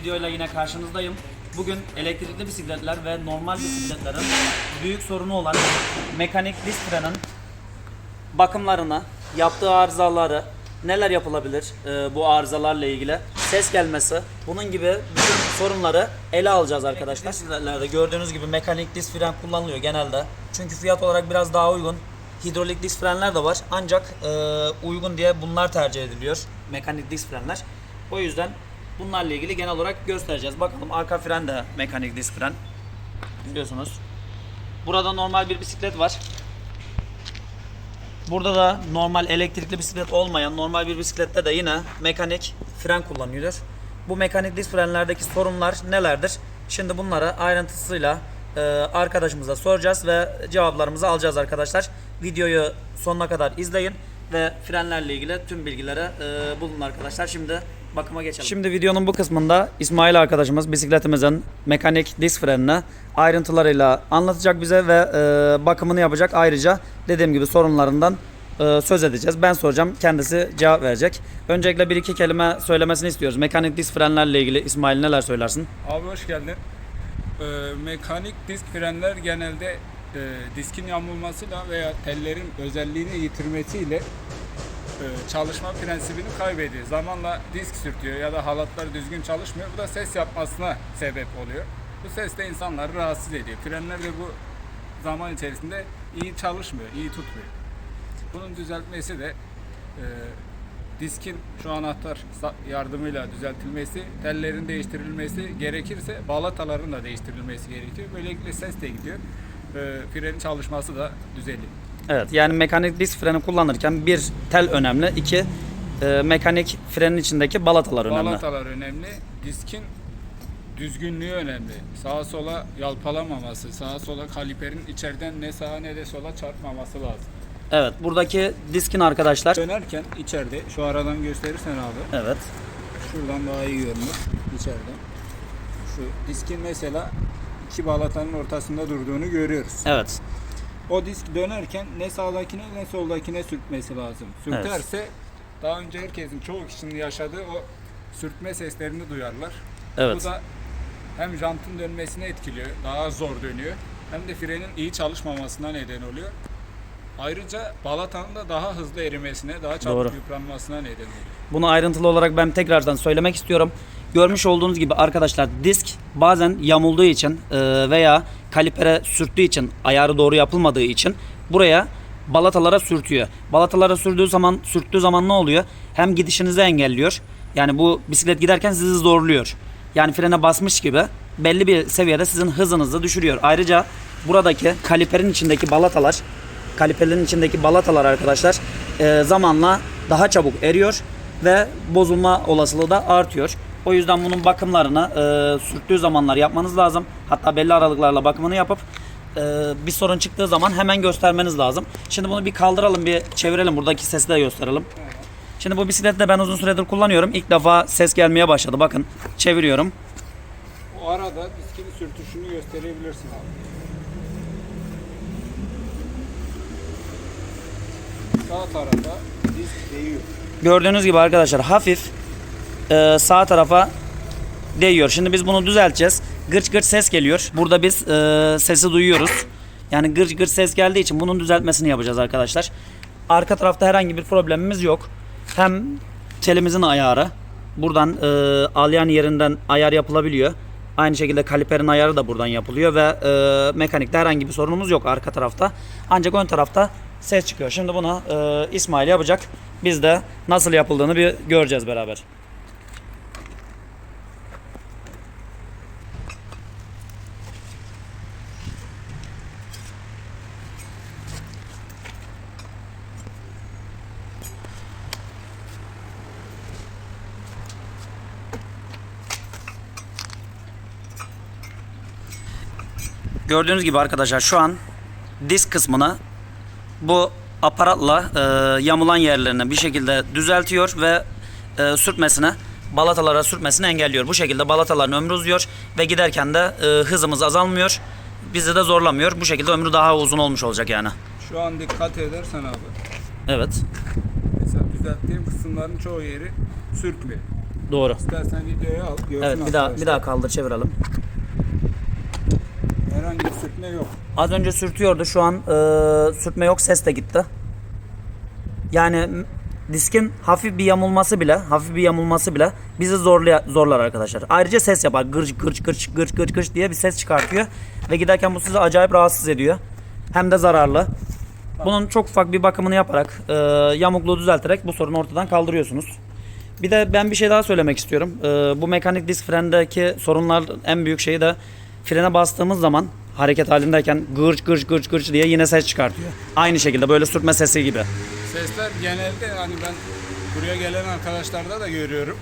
videoyla yine karşınızdayım. Bugün elektrikli bisikletler ve normal bisikletlerin büyük sorunu olan mekanik disk frenin bakımlarına, yaptığı arızaları, neler yapılabilir e, bu arızalarla ilgili, ses gelmesi, bunun gibi bütün sorunları ele alacağız arkadaşlar. Bisikletlerde gördüğünüz gibi mekanik disk fren kullanılıyor genelde. Çünkü fiyat olarak biraz daha uygun. Hidrolik disk frenler de var ancak e, uygun diye bunlar tercih ediliyor. Mekanik disk frenler. O yüzden bunlarla ilgili genel olarak göstereceğiz. Bakalım arka fren de mekanik disk fren. Biliyorsunuz. Burada normal bir bisiklet var. Burada da normal elektrikli bisiklet olmayan normal bir bisiklette de yine mekanik fren kullanılıyor. Bu mekanik disk frenlerdeki sorunlar nelerdir? Şimdi bunları ayrıntısıyla e, arkadaşımıza soracağız ve cevaplarımızı alacağız arkadaşlar. Videoyu sonuna kadar izleyin ve frenlerle ilgili tüm bilgilere e, bulun arkadaşlar. Şimdi bakıma geçelim. Şimdi videonun bu kısmında İsmail arkadaşımız bisikletimizin mekanik disk frenini ayrıntılarıyla anlatacak bize ve e, bakımını yapacak. Ayrıca dediğim gibi sorunlarından e, söz edeceğiz. Ben soracağım, kendisi cevap verecek. Öncelikle bir iki kelime söylemesini istiyoruz. Mekanik disk frenlerle ilgili İsmail neler söylersin? Abi hoş geldin. Ee, mekanik disk frenler genelde e, diskin yamulmasıyla veya tellerin özelliğini yitirmesiyle çalışma prensibini kaybediyor. Zamanla disk sürtüyor ya da halatlar düzgün çalışmıyor. Bu da ses yapmasına sebep oluyor. Bu ses de insanları rahatsız ediyor. Frenler de bu zaman içerisinde iyi çalışmıyor, iyi tutmuyor. Bunun düzeltmesi de e, diskin şu anahtar yardımıyla düzeltilmesi, tellerin değiştirilmesi gerekirse balataların da değiştirilmesi gerekiyor. Böylelikle ses de gidiyor. E, frenin çalışması da düzeliyor. Evet yani mekanik disk freni kullanırken bir tel önemli, iki e, mekanik frenin içindeki balatalar önemli. Balatalar önemli. Diskin düzgünlüğü önemli. Sağa sola yalpalamaması, sağa sola kaliperin içeriden ne sağa ne de sola çarpmaması lazım. Evet buradaki diskin arkadaşlar. Dönerken içeride şu aradan gösterirsen abi. Evet. Şuradan daha iyi görünür içeriden. Şu diskin mesela iki balatanın ortasında durduğunu görüyoruz. Evet. O disk dönerken ne sağdakine ne soldakine sürtmesi lazım. Sürterse daha önce herkesin çoğu kişinin yaşadığı o sürtme seslerini duyarlar. Evet. Bu da hem jantın dönmesine etkiliyor, daha zor dönüyor. Hem de frenin iyi çalışmamasına neden oluyor. Ayrıca balatanın da daha hızlı erimesine, daha çabuk Doğru. yıpranmasına neden oluyor. Bunu ayrıntılı olarak ben tekrardan söylemek istiyorum. Görmüş olduğunuz gibi arkadaşlar disk bazen yamulduğu için e, veya kalipere sürttüğü için ayarı doğru yapılmadığı için buraya balatalara sürtüyor. Balatalara sürdüğü zaman sürttüğü zaman ne oluyor? Hem gidişinizi engelliyor. Yani bu bisiklet giderken sizi zorluyor. Yani frene basmış gibi belli bir seviyede sizin hızınızı düşürüyor. Ayrıca buradaki kaliperin içindeki balatalar kaliperlerin içindeki balatalar arkadaşlar e, zamanla daha çabuk eriyor ve bozulma olasılığı da artıyor. O yüzden bunun bakımlarını e, sürttüğü zamanlar yapmanız lazım. Hatta belli aralıklarla bakımını yapıp e, bir sorun çıktığı zaman hemen göstermeniz lazım. Şimdi bunu bir kaldıralım, bir çevirelim. Buradaki sesi de gösterelim. Şimdi bu bisikleti de ben uzun süredir kullanıyorum. İlk defa ses gelmeye başladı. Bakın çeviriyorum. O arada diskin sürtüşünü gösterebilirsin abi. Sağ tarafta disk değiyor. Gördüğünüz gibi arkadaşlar hafif e, sağ tarafa değiyor. Şimdi biz bunu düzelteceğiz. Gırç gırç ses geliyor. Burada biz e, sesi duyuyoruz. Yani gırç gırç ses geldiği için bunun düzeltmesini yapacağız arkadaşlar. Arka tarafta herhangi bir problemimiz yok. Hem telimizin ayarı. Buradan e, alyan yerinden ayar yapılabiliyor. Aynı şekilde kaliperin ayarı da buradan yapılıyor ve e, mekanikte herhangi bir sorunumuz yok arka tarafta. Ancak ön tarafta ses çıkıyor. Şimdi bunu e, İsmail yapacak. Biz de nasıl yapıldığını bir göreceğiz beraber. Gördüğünüz gibi arkadaşlar şu an disk kısmını bu aparatla e, yamulan yerlerini bir şekilde düzeltiyor ve e, sürtmesine balatalara sürtmesini engelliyor. Bu şekilde balataların ömrü uzuyor ve giderken de e, hızımız azalmıyor. Bizi de zorlamıyor. Bu şekilde ömrü daha uzun olmuş olacak yani. Şu an dikkat edersen abi. Evet. Mesela düzelttiğim kısımların çoğu yeri sürtmüyor. Doğru. İstersen videoyu al. Evet bir daha bir daha kaldır çevirelim. Herhangi bir sürtme yok. Az önce sürtüyordu. Şu an e, sürtme yok. Ses de gitti. Yani diskin hafif bir yamulması bile, hafif bir yamulması bile bizi zorlaya, zorlar arkadaşlar. Ayrıca ses yapar. Gırç gırç gırç gırç gırç gırç diye bir ses çıkartıyor ve giderken bu sizi acayip rahatsız ediyor. Hem de zararlı. Bunun çok ufak bir bakımını yaparak, e, yamukluğu düzelterek bu sorunu ortadan kaldırıyorsunuz. Bir de ben bir şey daha söylemek istiyorum. E, bu mekanik disk frendeki sorunlar en büyük şeyi de frene bastığımız zaman hareket halindeyken gırç gırç gırç gırç diye yine ses çıkartıyor. Aynı şekilde böyle sürtme sesi gibi. Sesler genelde hani ben buraya gelen arkadaşlarda da görüyorum.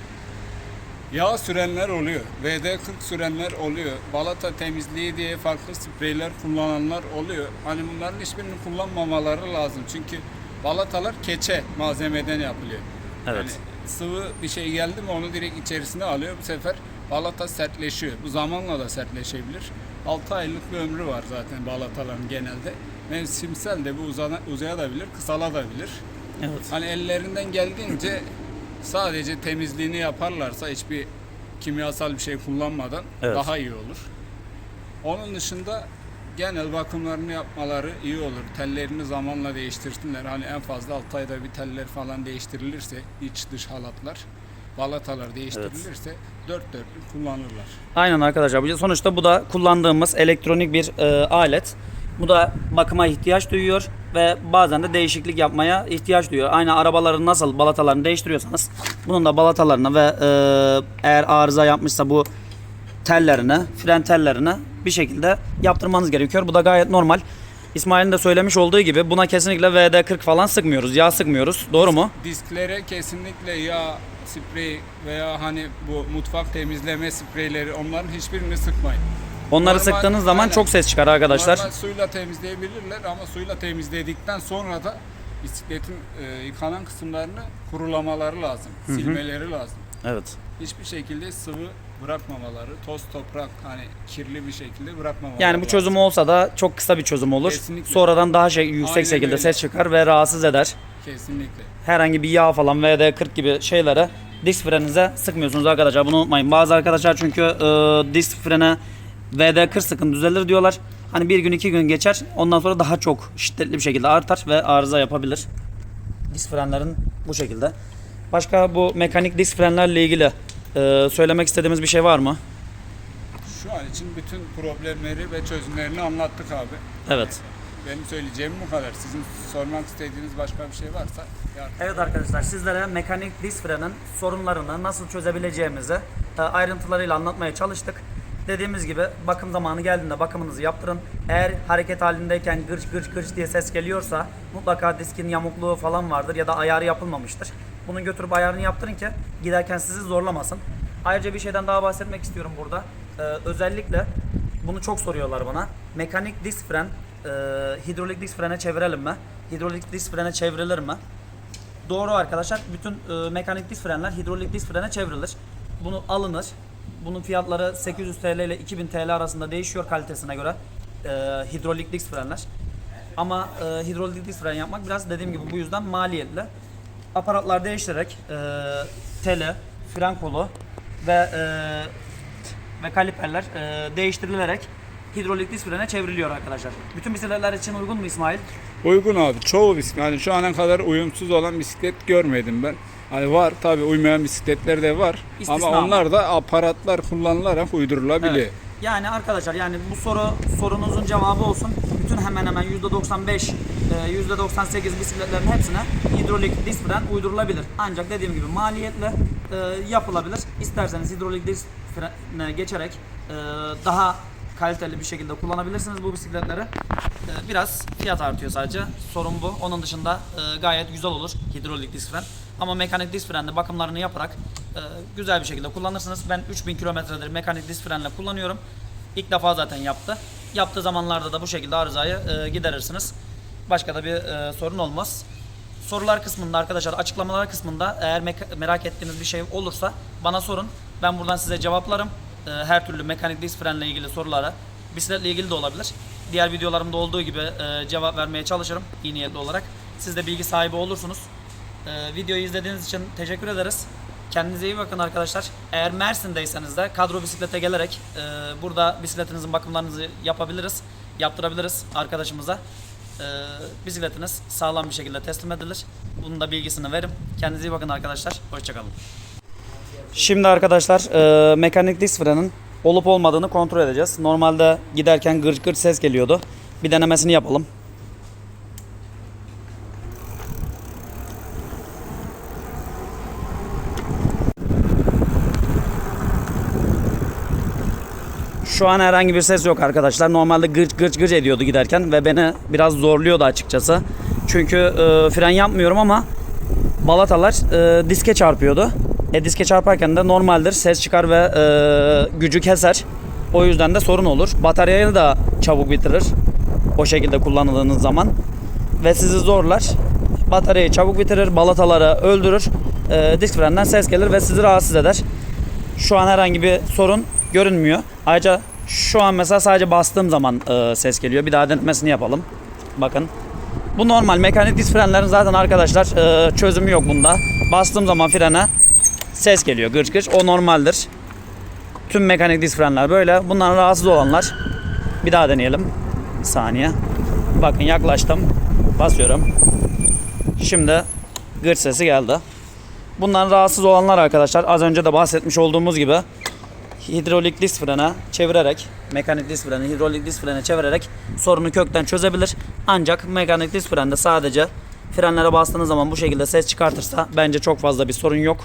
Yağ sürenler oluyor. VD40 sürenler oluyor. Balata temizliği diye farklı spreyler kullananlar oluyor. Hani bunların hiçbirini kullanmamaları lazım. Çünkü balatalar keçe malzemeden yapılıyor. Evet. Yani sıvı bir şey geldi mi onu direkt içerisine alıyor. Bu sefer balata sertleşiyor. Bu zamanla da sertleşebilir. 6 aylık bir ömrü var zaten balataların genelde. Mevsimsel de bu uzana, uzayabilir, kısalabilir. Evet. Hani ellerinden geldiğince sadece temizliğini yaparlarsa hiçbir kimyasal bir şey kullanmadan Evet. daha iyi olur. Onun dışında genel bakımlarını yapmaları iyi olur. Tellerini zamanla değiştirsinler. Hani en fazla 6 ayda bir teller falan değiştirilirse iç dış halatlar, balatalar değiştirilirse dört dörtlük kullanırlar. Aynen arkadaşlar. Bu- Sonuçta bu da kullandığımız elektronik bir e, alet. Bu da bakıma ihtiyaç duyuyor ve bazen de değişiklik yapmaya ihtiyaç duyuyor. Aynı arabaların nasıl balatalarını değiştiriyorsanız bunun da balatalarını ve e, eğer arıza yapmışsa bu tellerini, fren tellerini bir şekilde yaptırmanız gerekiyor. Bu da gayet normal. İsmail'in de söylemiş olduğu gibi buna kesinlikle VD40 falan sıkmıyoruz. Yağ sıkmıyoruz. Doğru mu? Disklere kesinlikle yağ sprey veya hani bu mutfak temizleme spreyleri onların hiçbirini sıkmayın. Onları Normal- sıktığınız zaman aynen. çok ses çıkar arkadaşlar. Normal suyla temizleyebilirler ama suyla temizledikten sonra da bisikletin e, yıkanan kısımlarını kurulamaları lazım. Silmeleri lazım. Evet. Hiçbir şekilde sıvı bırakmamaları, toz toprak hani kirli bir şekilde bırakmamaları Yani bu lazım. çözüm olsa da çok kısa bir çözüm olur. Kesinlikle. Sonradan daha şey yüksek Aynen şekilde öyle. ses çıkar ve rahatsız eder. Kesinlikle. Herhangi bir yağ falan VD40 gibi şeylere disk freninize sıkmıyorsunuz arkadaşlar. Bunu unutmayın. Bazı arkadaşlar çünkü e, disk frene VD40 sıkın düzelir diyorlar. Hani bir gün iki gün geçer. Ondan sonra daha çok şiddetli bir şekilde artar ve arıza yapabilir. Disk frenlerin bu şekilde. Başka bu mekanik disk frenlerle ilgili e, söylemek istediğimiz bir şey var mı? Şu an için bütün problemleri ve çözümlerini anlattık abi. Evet. Benim söyleyeceğim bu kadar. Sizin sormak istediğiniz başka bir şey varsa yardım. Evet arkadaşlar sizlere mekanik disk frenin sorunlarını nasıl çözebileceğimizi e, ayrıntılarıyla anlatmaya çalıştık. Dediğimiz gibi bakım zamanı geldiğinde bakımınızı yaptırın. Eğer hareket halindeyken gırç gırç gırç diye ses geliyorsa mutlaka diskin yamukluğu falan vardır ya da ayarı yapılmamıştır. Bunu götürüp ayarını yaptırın ki giderken sizi zorlamasın. Ayrıca bir şeyden daha bahsetmek istiyorum burada. Ee, özellikle bunu çok soruyorlar bana. Mekanik disk fren e, hidrolik disk frene çevirelim mi? Hidrolik disk frene çevrilir mi? Doğru arkadaşlar. Bütün e, mekanik disk frenler hidrolik disk frene çevrilir. Bunu alınır. Bunun fiyatları 800 TL ile 2000 TL arasında değişiyor kalitesine göre. E, hidrolik disk frenler. Ama e, hidrolik disk fren yapmak biraz dediğim gibi bu yüzden maliyetli. Aparatlar değiştirerek e, tele, fren kolu ve e, ve kaliperler e, değiştirilerek hidrolik disk frene çevriliyor arkadaşlar. Bütün bisikletler için uygun mu İsmail? Uygun abi. Çoğu bisiklet. Yani şu ana kadar uyumsuz olan bisiklet görmedim ben. Hani var tabi uymayan bisikletler de var. İstisna ama onlar da aparatlar kullanılarak uydurulabiliyor. Evet. Yani arkadaşlar yani bu soru sorunuzun cevabı olsun. Bütün hemen hemen %95, e, %98 bisikletlerin hepsine hidrolik disk fren uydurulabilir. Ancak dediğim gibi maliyetli e, yapılabilir. İsterseniz hidrolik disk frene geçerek e, daha kaliteli bir şekilde kullanabilirsiniz bu bisikletleri. E, Biraz fiyat artıyor sadece. Sorun bu. Onun dışında e, gayet güzel olur hidrolik disk fren. Ama mekanik disk frenle bakımlarını yaparak e, güzel bir şekilde kullanırsınız. Ben 3000 kilometredir mekanik disk frenle kullanıyorum. İlk defa zaten yaptı. Yaptığı zamanlarda da bu şekilde arızayı e, giderirsiniz. Başka da bir sorun olmaz. Sorular kısmında arkadaşlar açıklamalar kısmında eğer merak ettiğiniz bir şey olursa bana sorun. Ben buradan size cevaplarım. E, her türlü mekanik disk frenle ilgili sorulara. Bisikletle ilgili de olabilir. Diğer videolarımda olduğu gibi e, cevap vermeye çalışırım iyi niyetli olarak. Siz de bilgi sahibi olursunuz. E, videoyu izlediğiniz için teşekkür ederiz. Kendinize iyi bakın arkadaşlar. Eğer Mersin'deyseniz de kadro bisiklete gelerek burada bisikletinizin bakımlarınızı yapabiliriz. Yaptırabiliriz arkadaşımıza. Bisikletiniz sağlam bir şekilde teslim edilir. Bunun da bilgisini verim. Kendinize iyi bakın arkadaşlar. Hoşçakalın. Şimdi arkadaşlar e, mekanik disk frenin olup olmadığını kontrol edeceğiz. Normalde giderken gırç gırç ses geliyordu. Bir denemesini yapalım. Şu an herhangi bir ses yok arkadaşlar. Normalde gırç gırç gırç ediyordu giderken ve beni biraz zorluyordu açıkçası. Çünkü e, fren yapmıyorum ama balatalar e, diske çarpıyordu. E diske çarparken de normaldir ses çıkar ve e, gücü keser. O yüzden de sorun olur. Bataryayı da çabuk bitirir. O şekilde kullanıldığınız zaman. Ve sizi zorlar. Bataryayı çabuk bitirir, balataları öldürür. E, disk frenden ses gelir ve sizi rahatsız eder. Şu an herhangi bir sorun görünmüyor. Ayrıca şu an mesela sadece bastığım zaman e, ses geliyor. Bir daha denemesini yapalım. Bakın. Bu normal. Mekanik disk frenlerin zaten arkadaşlar e, çözümü yok bunda. Bastığım zaman frene ses geliyor gırç gırç. O normaldir. Tüm mekanik disk frenler böyle. Bundan rahatsız olanlar bir daha deneyelim. Bir saniye. Bakın yaklaştım. Basıyorum. Şimdi gırç sesi geldi. Bundan rahatsız olanlar arkadaşlar az önce de bahsetmiş olduğumuz gibi hidrolik disk frene çevirerek mekanik disk freni hidrolik disk frene çevirerek sorunu kökten çözebilir. Ancak mekanik disk frende sadece frenlere bastığınız zaman bu şekilde ses çıkartırsa bence çok fazla bir sorun yok.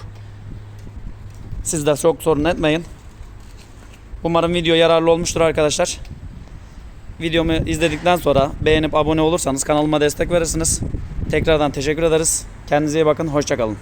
Siz de çok sorun etmeyin. Umarım video yararlı olmuştur arkadaşlar. Videomu izledikten sonra beğenip abone olursanız kanalıma destek verirsiniz. Tekrardan teşekkür ederiz. Kendinize iyi bakın. Hoşçakalın.